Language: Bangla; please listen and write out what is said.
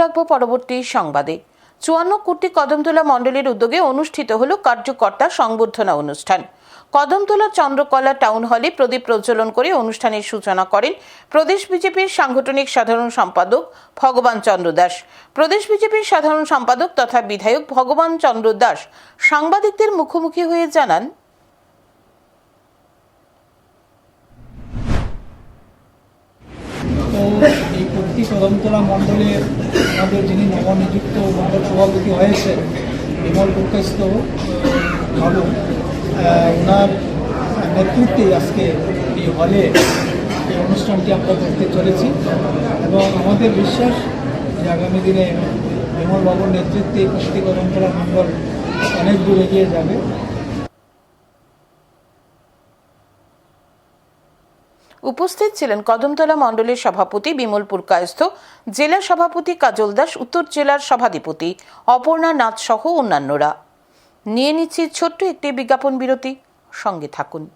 রাখব পরবর্তী সংবাদে। চুয়ান্ন কোটি কদমতলা মণ্ডলের উদ্যোগে অনুষ্ঠিত হল কার্যকর্তা সংবর্ধনা অনুষ্ঠান। কদমতলা চন্দ্রকলা টাউন হলে প্রদীপ প্রজ্বলন করে অনুষ্ঠানের সূচনা করেন প্রদেশ বিজেপির সাংগঠনিক সাধারণ সম্পাদক ভগবান চন্দ্র দাস। প্রদেশ বিজেপির সাধারণ সম্পাদক তথা বিধায়ক ভগবান চন্দ্র দাস সাংবাদিকদের মুখোমুখি হয়ে জানান এই কর্তৃ কদমতলা মণ্ডলের আমাদের যিনি নবনিযুক্ত মণ্ডল সভাপতি হয়েছে বিমল প্রকাশিত আহ, ওনার নেতৃত্বে আজকে এই হলে এই অনুষ্ঠানটি আমরা করতে চলেছি এবং আমাদের বিশ্বাস যে আগামী দিনে বিমল বাবুর নেতৃত্বে এই কর্তৃ কদমতলা মণ্ডল অনেক দূর এগিয়ে যাবে। উপস্থিত ছিলেন কদমতলা মণ্ডলের সভাপতি বিমলপুর কায়স্থ জেলা সভাপতি কাজল দাস, উত্তর জেলার সভাধিপতি অপর্ণা নাথ সহ অন্যান্যরা। নিয়ে নিচ্ছি ছোট্ট একটি বিজ্ঞাপন বিরতি, সঙ্গে থাকুন।